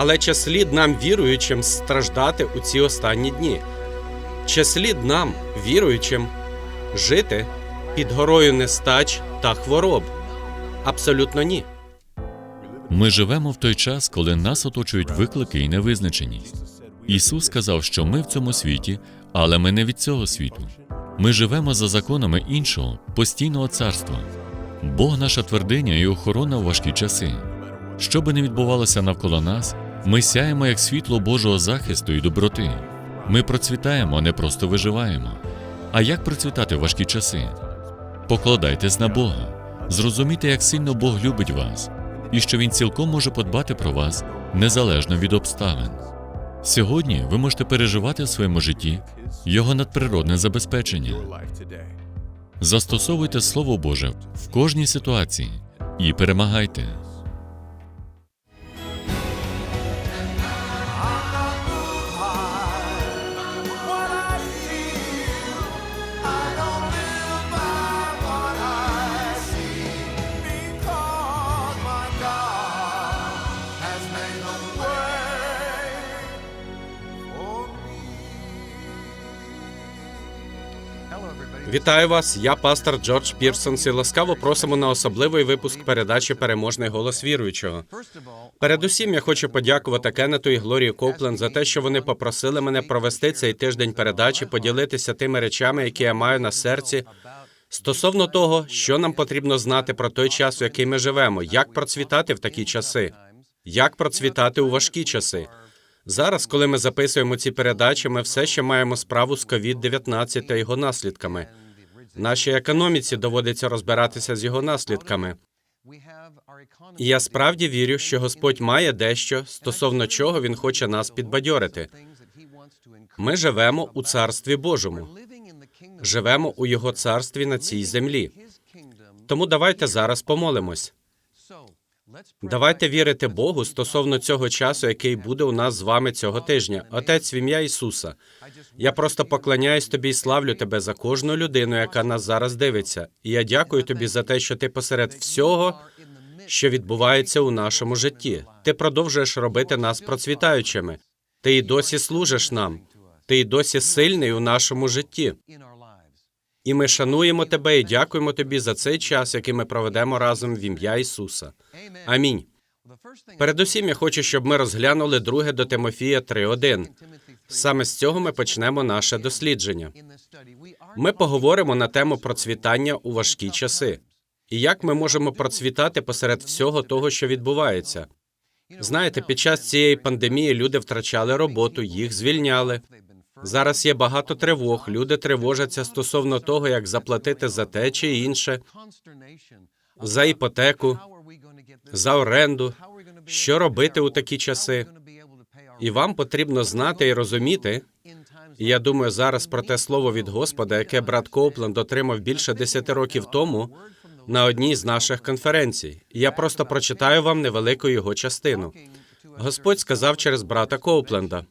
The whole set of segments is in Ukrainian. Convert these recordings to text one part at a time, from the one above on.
Але чи слід нам, віруючим, страждати у ці останні дні? Чи слід нам, віруючим, жити під горою нестач та хвороб? Абсолютно ні. Ми живемо в той час, коли нас оточують виклики і невизначеність. Ісус сказав, що ми в цьому світі, але ми не від цього світу. Ми живемо за законами іншого, постійного царства. Бог наша твердиня і охорона в важкі часи. Що би не відбувалося навколо нас, ми сяємо як світло Божого захисту і доброти. Ми процвітаємо, а не просто виживаємо. А як процвітати в важкі часи? Покладайтесь на Бога. Зрозумійте, як сильно Бог любить вас, і що Він цілком може подбати про вас незалежно від обставин. Сьогодні ви можете переживати в своєму житті його надприродне забезпечення. Застосовуйте Слово Боже в кожній ситуації і перемагайте. Вітаю вас! Я пастор Джордж Пірсонс і ласкаво просимо на особливий випуск передачі Переможний голос віруючого. Передусім, я хочу подякувати Кеннету і Глорії Копленд за те, що вони попросили мене провести цей тиждень передачі, поділитися тими речами, які я маю на серці. Стосовно того, що нам потрібно знати про той час, в який ми живемо, як процвітати в такі часи, як процвітати у важкі часи. Зараз, коли ми записуємо ці передачі, ми все ще маємо справу з COVID-19 та його наслідками. Нашій економіці доводиться розбиратися з його наслідками. І я справді вірю, що Господь має дещо, стосовно чого Він хоче нас підбадьорити. Ми живемо у царстві Божому, живемо у Його царстві на цій землі. Тому давайте зараз помолимось. Давайте вірити Богу стосовно цього часу, який буде у нас з вами цього тижня. Отець, в ім'я Ісуса. Я просто поклоняюсь тобі і славлю тебе за кожну людину, яка нас зараз дивиться. І я дякую тобі за те, що ти посеред всього, що відбувається у нашому житті. Ти продовжуєш робити нас процвітаючими. Ти і досі служиш нам. Ти і досі сильний у нашому житті. І ми шануємо тебе і дякуємо тобі за цей час, який ми проведемо разом в ім'я Ісуса. Амінь. Передусім, я хочу, щоб ми розглянули друге до Тимофія 3.1. Саме з цього ми почнемо наше дослідження. Ми поговоримо на тему процвітання у важкі часи. І як ми можемо процвітати посеред всього того, що відбувається. Знаєте, під час цієї пандемії люди втрачали роботу, їх звільняли. Зараз є багато тривог. Люди тривожаться стосовно того, як заплатити за те чи інше, за іпотеку, за оренду. Що робити у такі часи? І вам потрібно знати і розуміти. І я думаю зараз про те слово від Господа, яке брат Коупленд отримав більше десяти років тому на одній з наших конференцій. Я просто прочитаю вам невелику його частину. Господь сказав через брата Коупленда: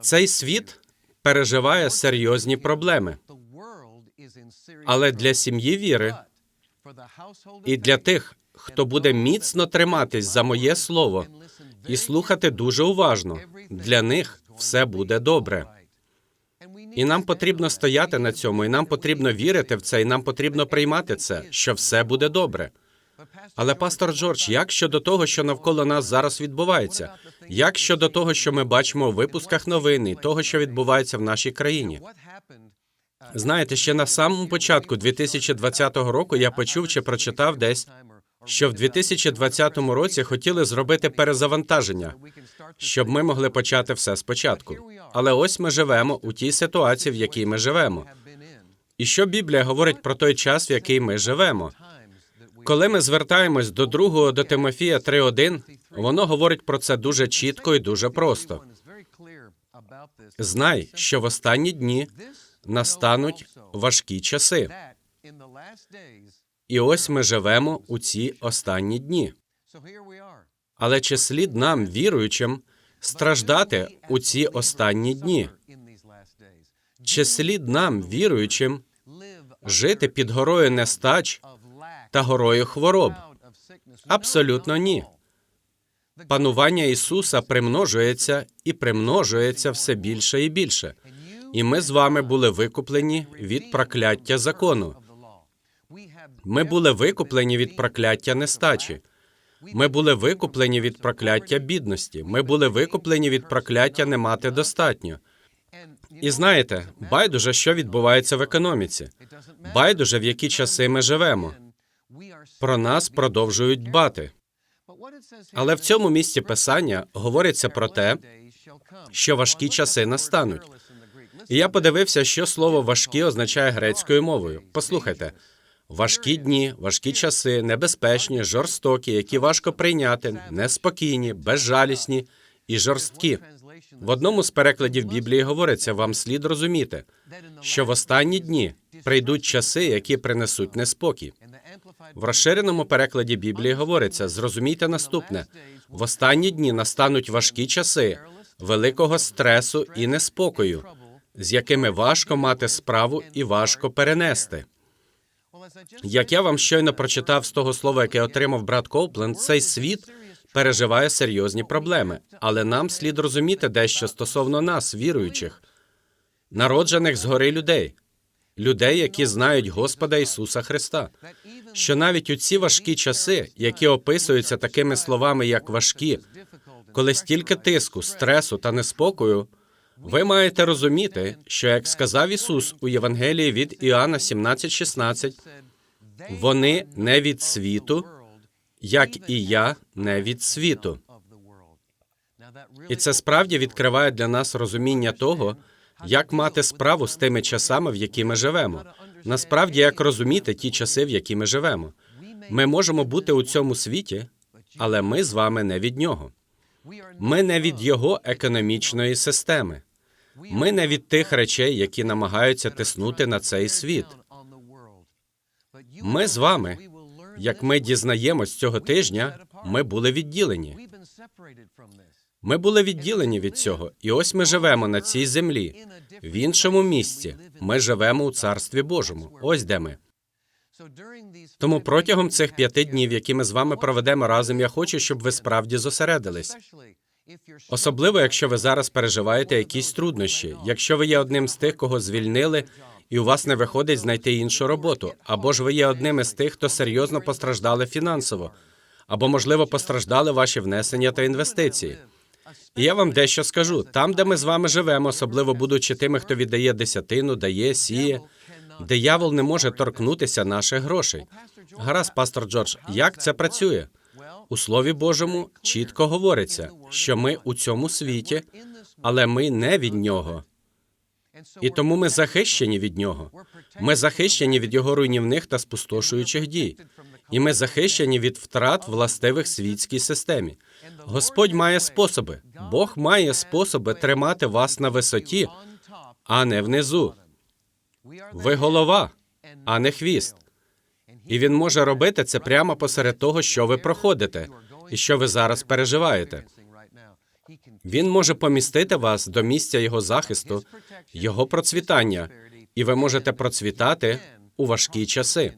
цей світ переживає серйозні проблеми, але для сім'ї віри і для тих, хто буде міцно триматись за моє слово і слухати дуже уважно, для них все буде добре. І нам потрібно стояти на цьому, і нам потрібно вірити в це, і нам потрібно приймати це, що все буде добре. Але пастор Джордж, як щодо того, що навколо нас зараз відбувається? Як щодо того, що ми бачимо у випусках новин і того, що відбувається в нашій країні? Знаєте, ще на самому початку 2020 року я почув чи прочитав десь, що в 2020 році хотіли зробити перезавантаження, щоб ми могли почати все спочатку. Але ось ми живемо у тій ситуації, в якій ми живемо. І що Біблія говорить про той час, в який ми живемо? Коли ми звертаємось до другого до Тимофія 3.1, воно говорить про це дуже чітко і дуже просто. Знай, що в останні дні настануть важкі часи. І ось ми живемо у ці останні дні. Але чи слід нам, віруючим, страждати у ці останні дні? Чи слід нам, віруючим, жити під горою нестач та горою хвороб? Абсолютно ні. Панування Ісуса примножується і примножується все більше і більше. І ми з вами були викуплені від прокляття закону. Ми були викуплені від прокляття нестачі. Ми були викуплені від прокляття бідності. Ми були викуплені від прокляття не мати достатньо. І знаєте, байдуже, що відбувається в економіці. Байдуже, в які часи ми живемо. Про нас продовжують дбати. Але в цьому місці писання говориться про те, що важкі часи настануть. І я подивився, що слово важкі означає грецькою мовою. Послухайте, важкі дні, важкі часи, небезпечні, жорстокі, які важко прийняти, неспокійні, безжалісні і жорсткі. В одному з перекладів Біблії говориться: вам слід розуміти, що в останні дні прийдуть часи, які принесуть неспокій. В розширеному перекладі Біблії говориться: зрозумійте наступне: в останні дні настануть важкі часи великого стресу і неспокою, з якими важко мати справу і важко перенести. Як я вам щойно прочитав з того слова, яке отримав брат Коупленд, цей світ переживає серйозні проблеми, але нам слід розуміти дещо стосовно нас, віруючих, народжених згори людей, людей, які знають Господа Ісуса Христа. Що навіть у ці важкі часи, які описуються такими словами, як важкі, коли стільки тиску, стресу та неспокою, ви маєте розуміти, що як сказав Ісус у Євангелії від Іоанна 17,16, вони не від світу, як і я не від світу. І це справді відкриває для нас розуміння того, як мати справу з тими часами, в які ми живемо. Насправді, як розуміти ті часи, в які ми живемо. Ми можемо бути у цьому світі, але ми з вами не від нього. Ми не від його економічної системи. Ми не від тих речей, які намагаються тиснути на цей світ. Ми з вами, як ми дізнаємось цього тижня, ми були відділені. Ми були відділені від цього, і ось ми живемо на цій землі, в іншому місці. Ми живемо у Царстві Божому. Ось де ми. Тому протягом цих п'яти днів, які ми з вами проведемо разом, я хочу, щоб ви справді зосередились. Особливо, якщо ви зараз переживаєте якісь труднощі, якщо ви є одним з тих, кого звільнили, і у вас не виходить знайти іншу роботу, або ж ви є одним із тих, хто серйозно постраждали фінансово, або, можливо, постраждали ваші внесення та інвестиції. Я вам дещо скажу: там, де ми з вами живемо, особливо будучи тими, хто віддає десятину, дає, сіє, диявол не може торкнутися наших грошей. Гаразд, пастор Джордж, як це працює? У Слові Божому чітко говориться, що ми у цьому світі, але ми не від нього. І тому ми захищені від нього. Ми захищені від його руйнівних та спустошуючих дій. І ми захищені від втрат властивих світській системі. Господь має способи. Бог має способи тримати вас на висоті, а не внизу. Ви голова, а не хвіст. І він може робити це прямо посеред того, що ви проходите, і що ви зараз переживаєте. Він може помістити вас до місця його захисту, його процвітання, і ви можете процвітати у важкі часи.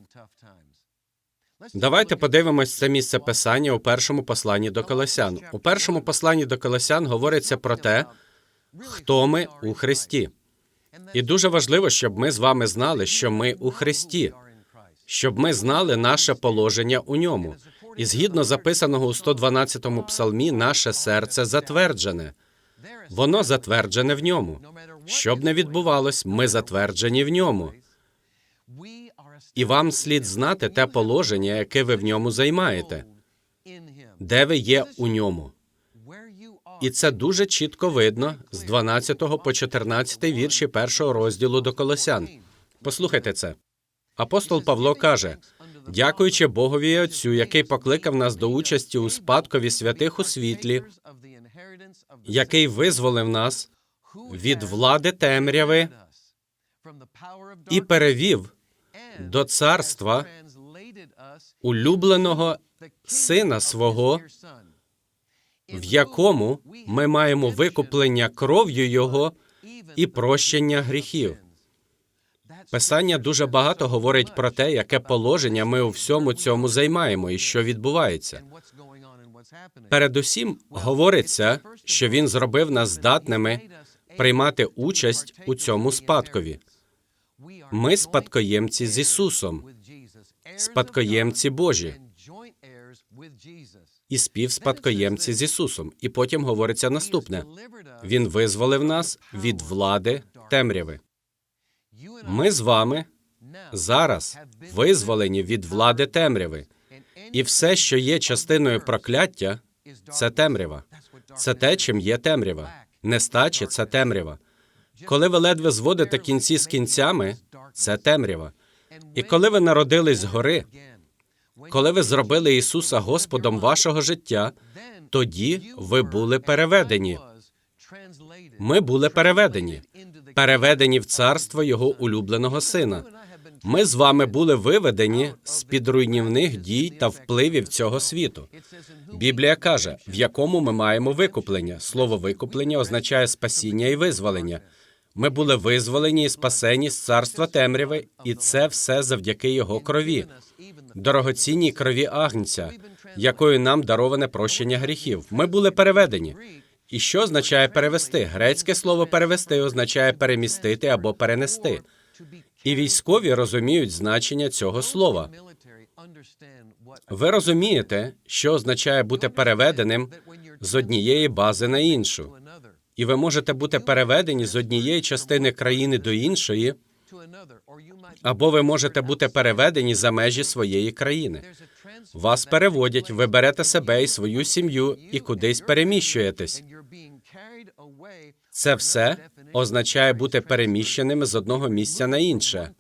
Давайте подивимось це місце писання у першому посланні до Колосян. У першому посланні до Колосян говориться про те, хто ми у Христі. І дуже важливо, щоб ми з вами знали, що ми у Христі, щоб ми знали наше положення у ньому. І згідно записаного у 112-му псалмі, наше серце затверджене. Воно затверджене в ньому. Що б не відбувалось, ми затверджені в ньому. І вам слід знати те положення, яке ви в ньому займаєте, де ви є у ньому. І це дуже чітко видно з 12 по 14 вірші першого розділу до Колосян. Послухайте це. Апостол Павло каже: дякуючи Богові і Отцю, який покликав нас до участі у спадкові святих у світлі, який визволив нас від влади темряви і перевів до царства улюбленого сина свого, в якому ми маємо викуплення кров'ю Його і прощення гріхів. Писання дуже багато говорить про те, яке положення ми у всьому цьому займаємо і що відбувається. Передусім говориться, що він зробив нас здатними приймати участь у цьому спадкові. Ми спадкоємці з Ісусом, спадкоємці Божі і співспадкоємці з Ісусом. І потім говориться наступне: Він визволив нас від влади темряви. Ми з вами зараз визволені від влади темряви, і все, що є частиною прокляття, це темрява. Це те, чим є темрява. Нестача це темрява. Коли ви ледве зводите кінці з кінцями, це темрява. І коли ви народились згори, коли ви зробили Ісуса Господом вашого життя, тоді ви були переведені. Ми були переведені, переведені в царство Його улюбленого Сина. Ми з вами були виведені з під руйнівних дій та впливів цього світу. Біблія каже, в якому ми маємо викуплення. Слово викуплення означає спасіння і визволення. Ми були визволені і спасені з царства темряви, і це все завдяки його крові, дорогоцінній крові Агнця, якою нам дароване прощення гріхів. Ми були переведені. І що означає перевести? Грецьке слово перевести означає перемістити або перенести. І військові розуміють значення цього слова. Ви розумієте, що означає бути переведеним з однієї бази на іншу, і ви можете бути переведені з однієї частини країни до іншої, або ви можете бути переведені за межі своєї країни. Вас переводять, ви берете себе і свою сім'ю і кудись переміщуєтесь. Це все означає бути переміщеними з одного місця на інше.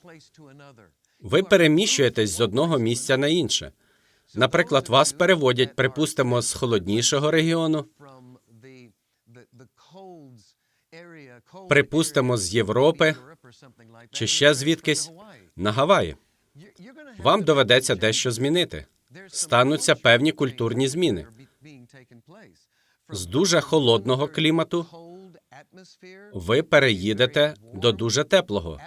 Ви переміщуєтесь з одного місця на інше. Наприклад, вас переводять, припустимо, з холоднішого регіону, припустимо, з Європи чи ще звідкись на Гаваї. Вам доведеться дещо змінити. Стануться певні культурні зміни. З дуже холодного клімату ви переїдете до дуже теплого,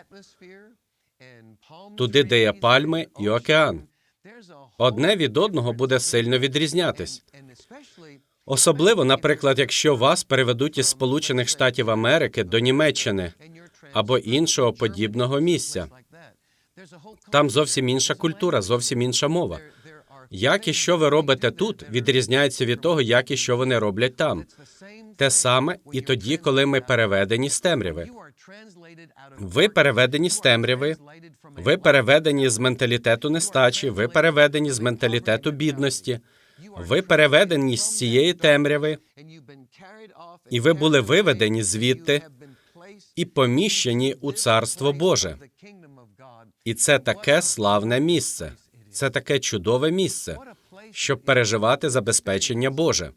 туди, де є пальми і океан. Одне від одного буде сильно відрізнятись. Особливо, наприклад, якщо вас переведуть із Сполучених Штатів Америки до Німеччини або іншого подібного місця. Там зовсім інша культура, зовсім інша мова. Як і що ви робите тут, відрізняється від того, як і що вони роблять там. Те саме і тоді, коли ми переведені з темряви. Ви переведені з темряви, ви переведені з менталітету нестачі, ви переведені з менталітету бідності, ви переведені з цієї темряви, і ви були виведені звідти і поміщені у Царство Боже. І це таке славне місце, це таке чудове місце, щоб переживати забезпечення Боже.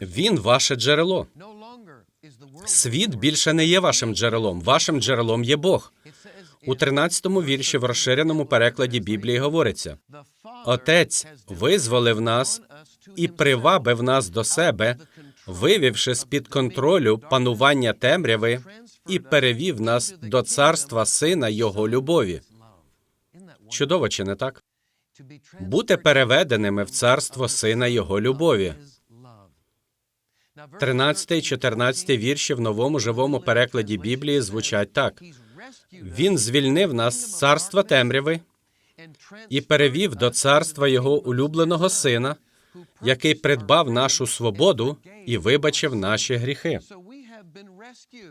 Він ваше джерело. Світ більше не є вашим джерелом. Вашим джерелом є Бог. У 13-му вірші в розширеному перекладі Біблії говориться: Отець визволив нас і привабив нас до себе, вивівши з під контролю панування темряви і перевів нас до царства сина Його любові. Чудово, чи не так? Бути переведеними в царство сина Його любові. 13 і 14 вірші в новому живому перекладі Біблії звучать так: Він звільнив нас з царства темряви і перевів до царства його улюбленого сина, який придбав нашу свободу і вибачив наші гріхи.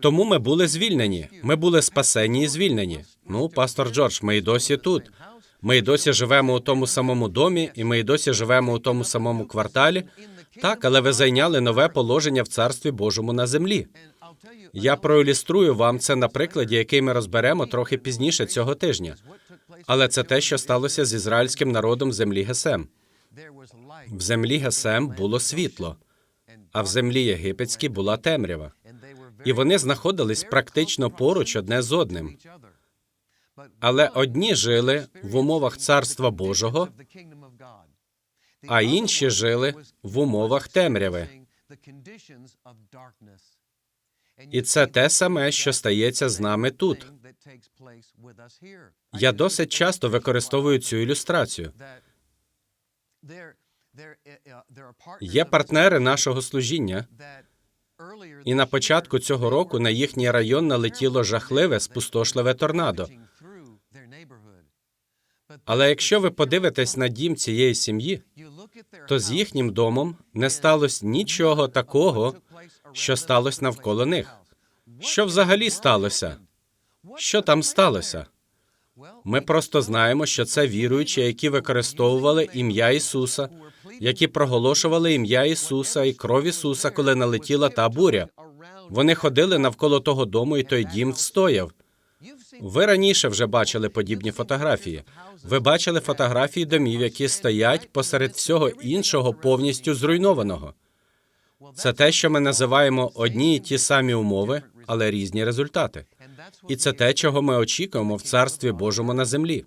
Тому ми були звільнені. Ми були спасені і звільнені. Ну, пастор Джордж, ми й досі тут. Ми й досі живемо у тому самому домі, і ми й досі живемо у тому самому кварталі. Так, але ви зайняли нове положення в царстві Божому на землі. Я проілюструю вам це на прикладі, який ми розберемо трохи пізніше цього тижня. Але це те, що сталося з ізраїльським народом землі Гесем. В землі Гесем було світло, а в землі єгипетській була темрява. І вони знаходились практично поруч одне з одним. Але одні жили в умовах царства Божого, а інші жили в умовах темряви. І це те саме, що стається з нами тут. Я досить часто використовую цю ілюстрацію. Є партнери нашого служіння, і на початку цього року на їхній район налетіло жахливе, спустошливе торнадо. Але якщо ви подивитесь на дім цієї сім'ї, то з їхнім домом не сталося нічого такого, що сталося навколо них. Що взагалі сталося? Що там сталося? Ми просто знаємо, що це віруючі, які використовували ім'я Ісуса, які проголошували ім'я Ісуса і кров Ісуса, коли налетіла та буря. Вони ходили навколо того дому, і той дім встояв. Ви раніше вже бачили подібні фотографії. Ви бачили фотографії домів, які стоять посеред всього іншого, повністю зруйнованого. Це те, що ми називаємо одні і ті самі умови, але різні результати. І це те, чого ми очікуємо в Царстві Божому на землі.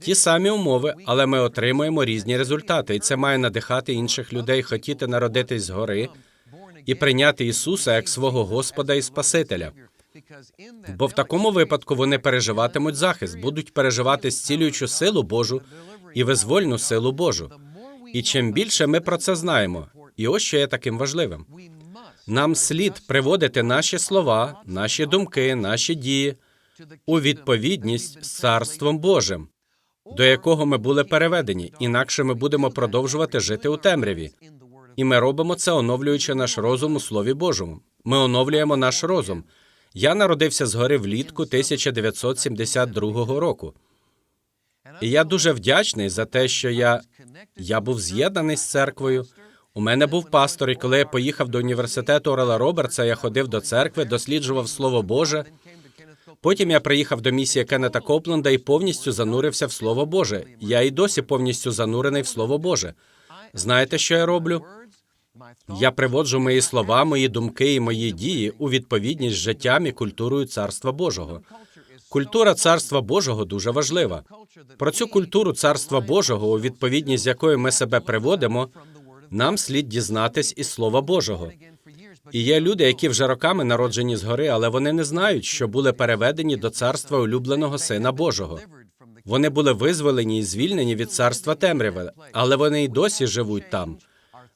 Ті самі умови, але ми отримуємо різні результати, і це має надихати інших людей хотіти народитись згори і прийняти Ісуса як свого Господа і Спасителя. Бо в такому випадку вони переживатимуть захист, будуть переживати зцілюючу силу Божу і визвольну силу Божу. І чим більше ми про це знаємо, і ось що є таким важливим. Нам слід приводити наші слова, наші думки, наші дії у відповідність з Царством Божим, до якого ми були переведені, інакше ми будемо продовжувати жити у темряві. І ми робимо це, оновлюючи наш розум у Слові Божому. Ми оновлюємо наш розум. Я народився згори влітку 1972 року. І я дуже вдячний за те, що я, я був з'єднаний з церквою. У мене був пастор, і коли я поїхав до університету Орела Робертса, я ходив до церкви, досліджував Слово Боже. Потім я приїхав до місії Кеннета Копленда і повністю занурився в Слово Боже. Я і досі повністю занурений в Слово Боже. Знаєте, що я роблю? Я приводжу мої слова, мої думки і мої дії у відповідність з життям і культурою Царства Божого. Культура Царства Божого дуже важлива. Про цю культуру Царства Божого, у відповідність з якою ми себе приводимо, нам слід дізнатись із Слова Божого. І є люди, які вже роками народжені згори, але вони не знають, що були переведені до царства улюбленого Сина Божого. Вони були визволені і звільнені від царства темряви, але вони й досі живуть там.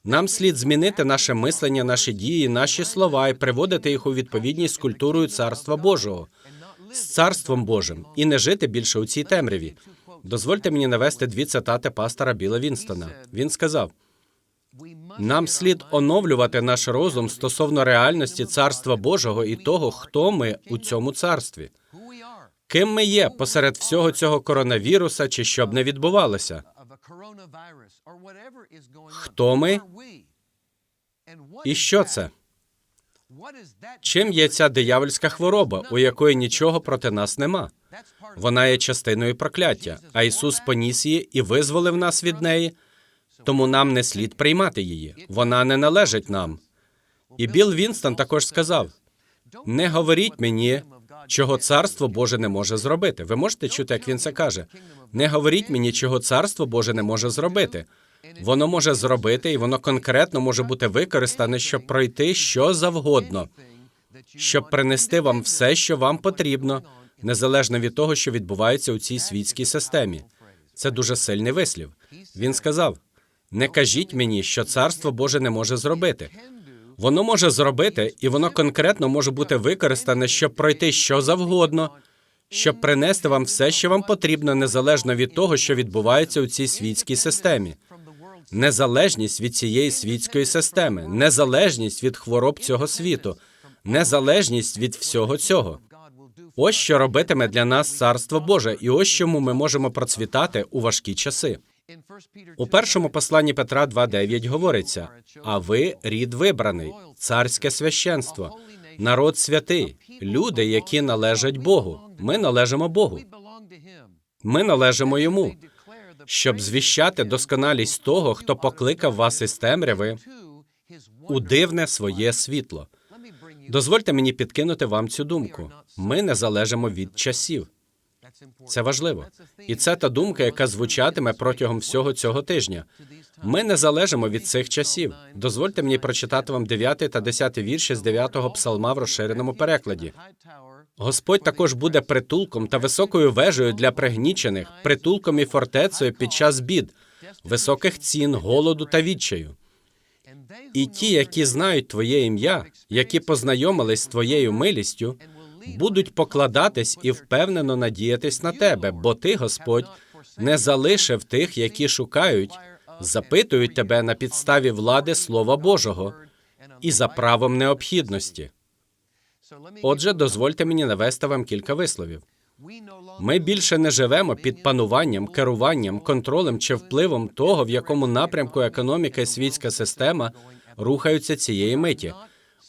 Нам слід змінити наше мислення, наші дії, наші слова і приводити їх у відповідність з культурою Царства Божого, з Царством Божим, і не жити більше у цій темряві. Дозвольте мені навести дві цитати пастора Біла Вінстона. Він сказав: нам слід оновлювати наш розум стосовно реальності Царства Божого і того, хто ми у цьому царстві. Ким ми є посеред всього цього коронавіруса, чи що б не відбувалося? Хто ми І що це? Чим є ця диявольська хвороба, у якої нічого проти нас нема? Вона є частиною прокляття, а Ісус поніс її і визволив нас від неї, тому нам не слід приймати її. Вона не належить нам. І Білл Вінстон також сказав: не говоріть мені, чого царство Боже не може зробити. Ви можете чути, як він це каже. Не говоріть мені, чого царство Боже не може зробити. Воно може зробити, і воно конкретно може бути використане, щоб пройти що завгодно, щоб принести вам все, що вам потрібно, незалежно від того, що відбувається у цій світській системі. Це дуже сильний вислів. Він сказав: не кажіть мені, що царство Боже не може зробити. Воно може зробити, і воно конкретно може бути використане, щоб пройти що завгодно, щоб принести вам все, що вам потрібно, незалежно від того, що відбувається у цій світській системі. Незалежність від цієї світської системи, незалежність від хвороб цього світу, незалежність від всього цього. Ось що робитиме для нас царство Боже, і ось чому ми можемо процвітати у важкі часи. У першому посланні Петра 2.9 говориться: а ви рід вибраний, царське священство, народ святий, люди, які належать Богу. Ми належимо Богу. Ми належимо йому, щоб звіщати досконалість того, хто покликав вас із темряви у дивне своє світло. Дозвольте мені підкинути вам цю думку. Ми не залежимо від часів. Це важливо. І це та думка, яка звучатиме протягом всього цього тижня. Ми не залежимо від цих часів. Дозвольте мені прочитати вам 9 та 10 вірші з 9-го псалма в розширеному перекладі. Господь також буде притулком та високою вежею для пригнічених, притулком і фортецею під час бід. високих цін, голоду та відчаю. І ті, які знають Твоє ім'я, які познайомились з Твоєю милістю, будуть покладатись і впевнено надіятись на Тебе, бо Ти, Господь, не залишив тих, які шукають, запитують Тебе на підставі влади Слова Божого і за правом необхідності. Отже, дозвольте мені навести вам кілька висловів. Ми більше не живемо під пануванням, керуванням, контролем чи впливом того, в якому напрямку економіка і світська система рухаються цієї миті.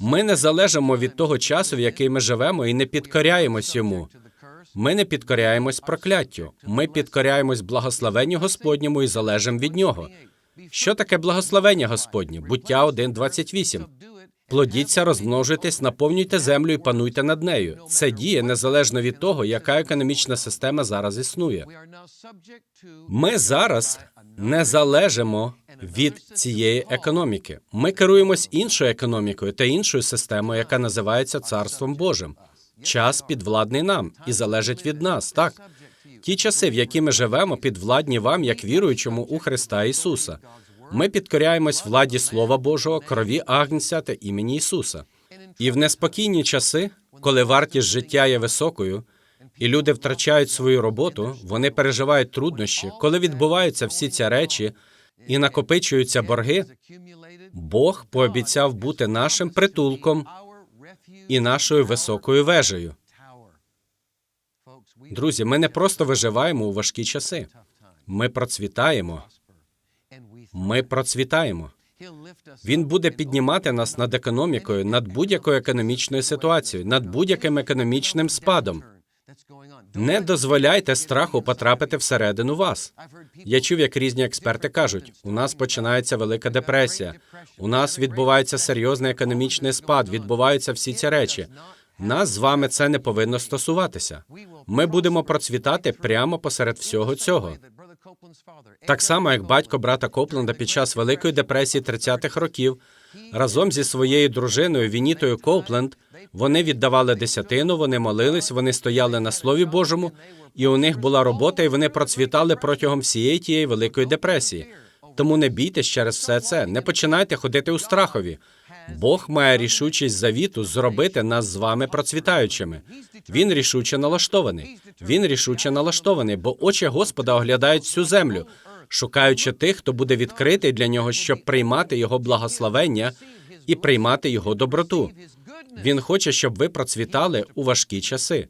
Ми не залежимо від того часу, в який ми живемо, і не підкоряємось йому. Ми не підкоряємось прокляттю. Ми підкоряємось благословенню Господньому і залежимо від нього. Що таке благословення Господнє? Буття 1.28. Плодіться, розмножуйтесь, наповнюйте землю і пануйте над нею. Це діє незалежно від того, яка економічна система зараз існує. Ми зараз не залежимо від цієї економіки. Ми керуємось іншою економікою та іншою системою, яка називається Царством Божим. Час підвладний нам і залежить від нас. Так ті часи, в які ми живемо, підвладні вам, як віруючому у Христа Ісуса. Ми підкоряємось владі Слова Божого, крові Агнця та імені Ісуса. І в неспокійні часи, коли вартість життя є високою, і люди втрачають свою роботу, вони переживають труднощі, коли відбуваються всі ці речі і накопичуються борги, Бог пообіцяв бути нашим притулком і нашою високою вежею. Друзі, ми не просто виживаємо у важкі часи. Ми процвітаємо. Ми процвітаємо. Він буде піднімати нас над економікою, над будь-якою економічною ситуацією, над будь-яким економічним спадом. Не дозволяйте страху потрапити всередину вас. Я чув, як різні експерти кажуть: у нас починається велика депресія, у нас відбувається серйозний економічний спад, відбуваються всі ці речі. Нас з вами це не повинно стосуватися. Ми будемо процвітати прямо посеред всього цього. Так само, як батько брата Копленда під час Великої депресії 30-х років разом зі своєю дружиною Вінітою Копленд вони віддавали десятину, вони молились, вони стояли на Слові Божому, і у них була робота, і вони процвітали протягом всієї тієї великої депресії. Тому не бійтесь через все це, не починайте ходити у страхові. Бог має рішучість завіту зробити нас з вами процвітаючими. Він рішуче налаштований. Він рішуче налаштований, бо очі Господа оглядають всю землю, шукаючи тих, хто буде відкритий для нього, щоб приймати його благословення і приймати його доброту. Він хоче, щоб ви процвітали у важкі часи.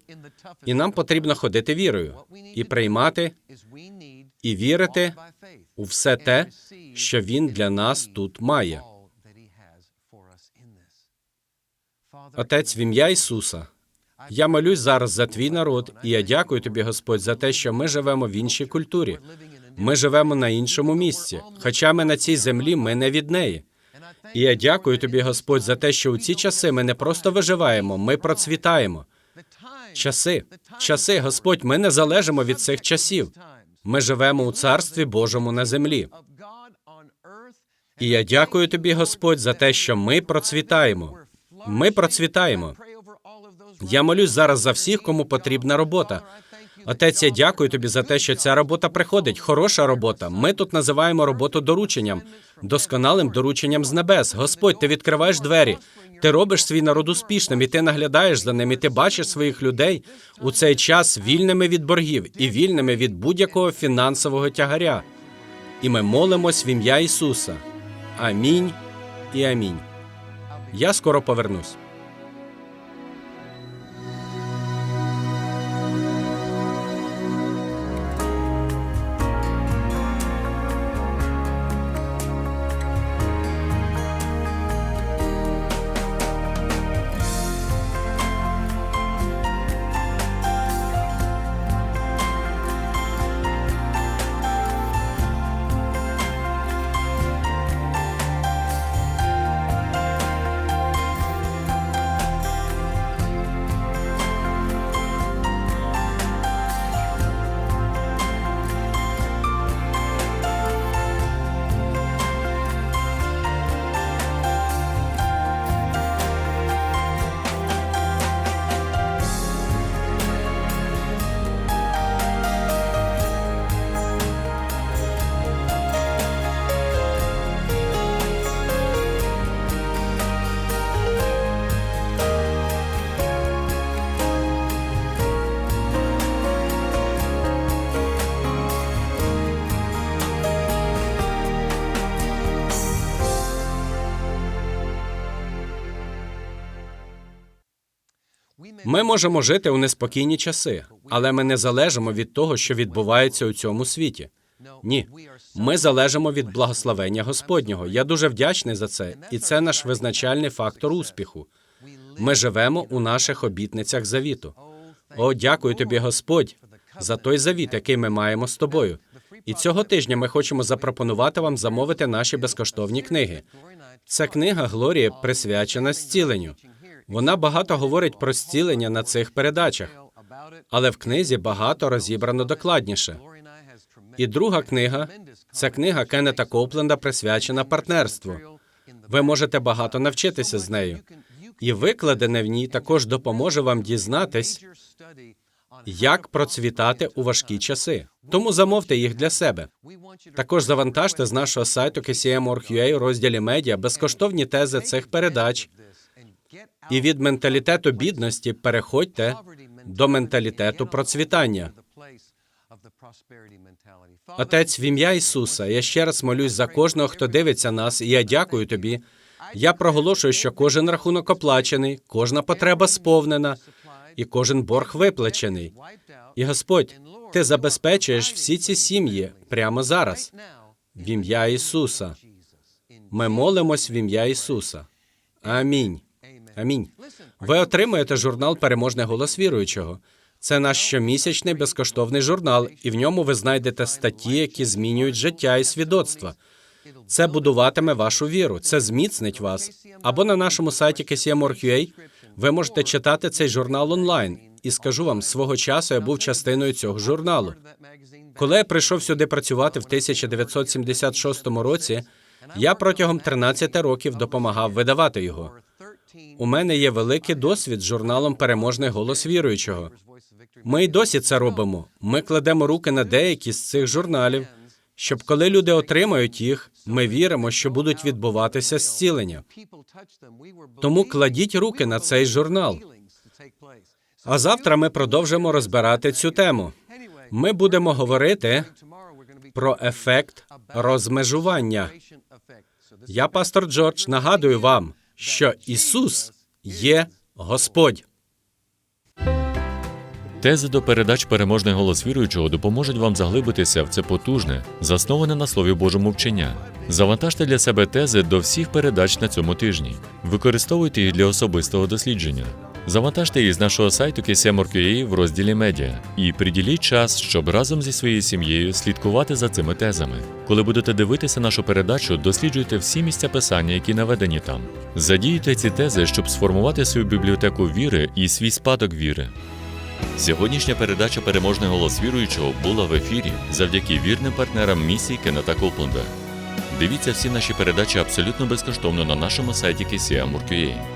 І нам потрібно ходити вірою і приймати і вірити у все те, що він для нас тут має. Отець, в ім'я Ісуса. Я молюсь зараз за твій народ, і я дякую тобі, Господь, за те, що ми живемо в іншій культурі. Ми живемо на іншому місці. Хоча ми на цій землі, ми не від неї. І я дякую тобі, Господь, за те, що у ці часи ми не просто виживаємо, ми процвітаємо. Часи, часи, Господь, ми не залежимо від цих часів. Ми живемо у царстві Божому на землі. І я дякую тобі, Господь, за те, що ми процвітаємо. Ми процвітаємо. Я молюсь зараз за всіх, кому потрібна робота. Отець, я дякую тобі за те, що ця робота приходить. Хороша робота. Ми тут називаємо роботу дорученням, досконалим дорученням з небес. Господь, ти відкриваєш двері. Ти робиш свій народ успішним, і ти наглядаєш за ним, і ти бачиш своїх людей у цей час вільними від боргів і вільними від будь-якого фінансового тягаря. І ми молимось в ім'я Ісуса. Амінь і амінь. Я скоро повернусь. Ми можемо жити у неспокійні часи, але ми не залежимо від того, що відбувається у цьому світі. Ні, ми залежимо від благословення Господнього. Я дуже вдячний за це, і це наш визначальний фактор успіху. Ми живемо у наших обітницях завіту. О, дякую тобі, Господь, за той завіт, який ми маємо з тобою. І цього тижня ми хочемо запропонувати вам замовити наші безкоштовні книги. Ця книга Глорія присвячена зціленню. Вона багато говорить про зцілення на цих передачах, але в книзі багато розібрано докладніше. І друга книга це книга Кеннета Копленда, присвячена партнерству. Ви можете багато навчитися з нею. І викладене в ній також допоможе вам дізнатись, як процвітати у важкі часи. Тому замовте їх для себе. Також завантажте з нашого сайту KCM.org.ua у розділі медіа безкоштовні тези цих передач. І від менталітету бідності переходьте до менталітету процвітання. Отець, в ім'я Ісуса, я ще раз молюсь за кожного, хто дивиться нас, і я дякую тобі. Я проголошую, що кожен рахунок оплачений, кожна потреба сповнена, і кожен борг виплачений. І Господь, ти забезпечуєш всі ці сім'ї прямо зараз. В ім'я Ісуса. Ми молимось в ім'я Ісуса. Амінь. Амінь. Ви отримаєте журнал Переможний голос віруючого. Це наш щомісячний безкоштовний журнал, і в ньому ви знайдете статті, які змінюють життя і свідоцтва. Це будуватиме вашу віру, це зміцнить вас. Або на нашому сайті KCM.org.ua ви можете читати цей журнал онлайн. І скажу вам, свого часу я був частиною цього журналу. Коли я прийшов сюди працювати в 1976 році, я протягом 13 років допомагав видавати його. У мене є великий досвід з журналом Переможний голос віруючого. Ми й досі це робимо. Ми кладемо руки на деякі з цих журналів, щоб коли люди отримають їх, ми віримо, що будуть відбуватися зцілення. Тому кладіть руки на цей журнал. А завтра ми продовжимо розбирати цю тему. Ми будемо говорити про ефект розмежування. Я, пастор Джордж, нагадую вам, що Ісус є Господь. Тези до передач Переможний голос віруючого допоможуть вам заглибитися в це потужне, засноване на Слові Божому вчення. Завантажте для себе тези до всіх передач на цьому тижні. Використовуйте їх для особистого дослідження. Завантажте їх з нашого сайту KCM.org.ua в розділі медіа і приділіть час, щоб разом зі своєю сім'єю слідкувати за цими тезами. Коли будете дивитися нашу передачу, досліджуйте всі місця писання, які наведені там. Задіюйте ці тези, щоб сформувати свою бібліотеку віри і свій спадок віри. Сьогоднішня передача Переможний голос віруючого була в ефірі завдяки вірним партнерам місії Кеннета Копленда. Дивіться всі наші передачі абсолютно безкоштовно на нашому сайті KCM.org.ua.